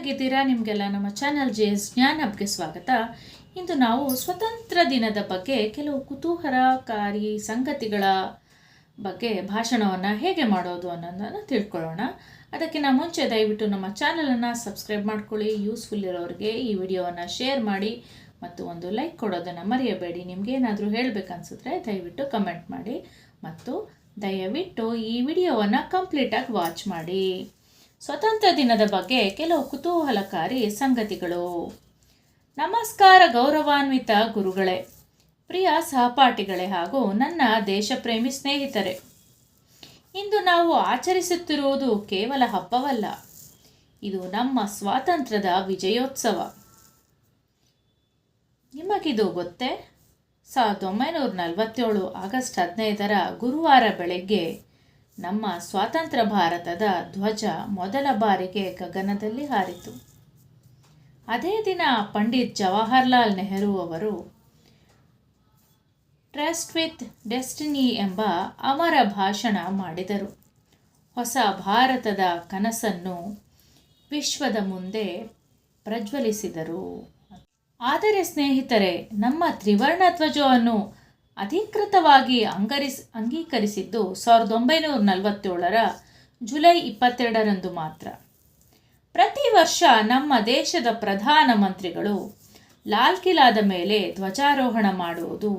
ಹೇಗಿದ್ದೀರಾ ನಿಮಗೆಲ್ಲ ನಮ್ಮ ಚಾನಲ್ ಜೆ ಎಸ್ ಜ್ಞಾನ್ ಹಬ್ಗೆ ಸ್ವಾಗತ. ಇಂದು ನಾವು ಸ್ವತಂತ್ರ ದಿನದ ಬಗ್ಗೆ ಕೆಲವು ಕುತೂಹಲಕಾರಿ ಸಂಗತಿಗಳ ಬಗ್ಗೆ ಭಾಷಣವನ್ನು ಹೇಗೆ ಮಾಡೋದು ಅನ್ನೋದನ್ನು ತಿಳ್ಕೊಳ್ಳೋಣ. ಅದಕ್ಕಿಂತ ಮುಂಚೆ ದಯವಿಟ್ಟು ನಮ್ಮ ಚಾನಲನ್ನು ಸಬ್ಸ್ಕ್ರೈಬ್ ಮಾಡ್ಕೊಳ್ಳಿ. ಯೂಸ್ಫುಲ್ ಇರೋರಿಗೆ ಈ ವಿಡಿಯೋವನ್ನು ಶೇರ್ ಮಾಡಿ ಮತ್ತು ಒಂದು ಲೈಕ್ ಕೊಡೋದನ್ನು ಮರೆಯಬೇಡಿ. ನಿಮಗೇನಾದರೂ ಹೇಳಬೇಕನ್ಸಿದ್ರೆ ದಯವಿಟ್ಟು ಕಮೆಂಟ್ ಮಾಡಿ ಮತ್ತು ದಯವಿಟ್ಟು ಈ ವಿಡಿಯೋವನ್ನು ಕಂಪ್ಲೀಟಾಗಿ ವಾಚ್ ಮಾಡಿ. ಸ್ವತಂತ್ರ ದಿನದ ಬಗ್ಗೆ ಕೆಲವು ಕುತೂಹಲಕಾರಿ ಸಂಗತಿಗಳು. ನಮಸ್ಕಾರ ಗೌರವಾನ್ವಿತ ಗುರುಗಳೇ, ಪ್ರಿಯ ಸಹಪಾಠಿಗಳೇ ಹಾಗೂ ನನ್ನ ದೇಶಪ್ರೇಮಿ ಸ್ನೇಹಿತರೆ. ಇಂದು ನಾವು ಆಚರಿಸುತ್ತಿರುವುದು ಕೇವಲ ಹಬ್ಬವಲ್ಲ, ಇದು ನಮ್ಮ ಸ್ವಾತಂತ್ರ್ಯದ ವಿಜಯೋತ್ಸವ. ನಿಮಗಿದು ಗೊತ್ತೇ? ಸಾವಿರದ ಒಂಬೈನೂರ ನಲವತ್ತೇಳು ಆಗಸ್ಟ್ ಹದಿನೈದರ ಗುರುವಾರ ಬೆಳಗ್ಗೆ ನಮ್ಮ ಸ್ವಾತಂತ್ರ್ಯ ಭಾರತದ ಧ್ವಜ ಮೊದಲ ಬಾರಿಗೆ ಗಗನದಲ್ಲಿ ಹಾರಿತು. ಅದೇ ದಿನ ಪಂಡಿತ್ ಜವಾಹರ್ಲಾಲ್ ನೆಹರು ಅವರು, ಟ್ರಸ್ಟ್ ವಿತ್ ಡೆಸ್ಟಿನಿ ಎಂಬ ಅಮರ ಭಾಷಣ ಮಾಡಿದರು. ಹೊಸ ಭಾರತದ ಕನಸನ್ನು ವಿಶ್ವದ ಮುಂದೆ ಪ್ರಜ್ವಲಿಸಿದರು. ಆದರೆ ಸ್ನೇಹಿತರೆ, ನಮ್ಮ ತ್ರಿವರ್ಣ ಧ್ವಜವನ್ನು ಅಧಿಕೃತವಾಗಿ ಅಂಗರಿಸ್, ಅಂಗೀಕರಿಸಿದ್ದು ಸಾವಿರದ ಒಂಬೈನೂರ ನಲವತ್ತೇಳರ ಜುಲೈ ಇಪ್ಪತ್ತೆರಡರಂದು ಮಾತ್ರ. ಪ್ರತಿ ವರ್ಷ ನಮ್ಮ ದೇಶದ ಪ್ರಧಾನಮಂತ್ರಿಗಳು ಲಾಲ್ ಕಿಲಾದ ಮೇಲೆ ಧ್ವಜಾರೋಹಣ ಮಾಡುವುದು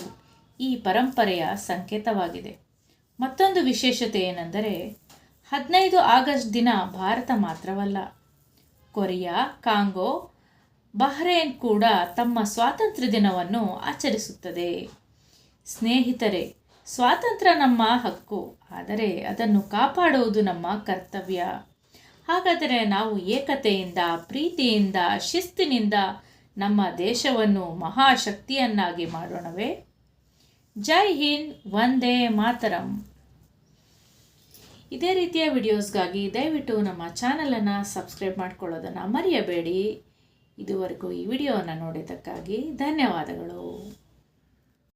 ಈ ಪರಂಪರೆಯ ಸಂಕೇತವಾಗಿದೆ. ಮತ್ತೊಂದು ವಿಶೇಷತೆ ಏನೆಂದರೆ, ಹದಿನೈದು ಆಗಸ್ಟ್ ದಿನ ಭಾರತ ಮಾತ್ರವಲ್ಲ. ಕೊರಿಯಾ, ಕಾಂಗೋ, ಬಹ್ರೇನ್ ಕೂಡ ತಮ್ಮ ಸ್ವಾತಂತ್ರ್ಯ ದಿನವನ್ನು ಆಚರಿಸುತ್ತದೆ. ಸ್ನೇಹಿತರೆ, ಸ್ವಾತಂತ್ರ್ಯ ನಮ್ಮ ಹಕ್ಕು, ಆದರೆ ಅದನ್ನು ಕಾಪಾಡುವುದು ನಮ್ಮ ಕರ್ತವ್ಯ. ಹಾಗಾದರೆ ನಾವು ಏಕತೆಯಿಂದ, ಪ್ರೀತಿಯಿಂದ, ಶಿಸ್ತಿನಿಂದ ನಮ್ಮ ದೇಶವನ್ನು ಮಹಾಶಕ್ತಿಯನ್ನಾಗಿ ಮಾಡೋಣವೇ? ಜೈ ಹಿಂದ್, ವಂದೇ ಮಾತರಂ. ಇದೇ ರೀತಿಯ ವಿಡಿಯೋಸ್ಗಾಗಿ ದಯವಿಟ್ಟು ನಮ್ಮ ಚಾನಲನ್ನು ಸಬ್ಸ್ಕ್ರೈಬ್ ಮಾಡ್ಕೊಳ್ಳೋದನ್ನು ಮರೆಯಬೇಡಿ. ಇದುವರೆಗೂ ಈ ವಿಡಿಯೋವನ್ನು ನೋಡಿದ್ದಕ್ಕಾಗಿ ಧನ್ಯವಾದಗಳು.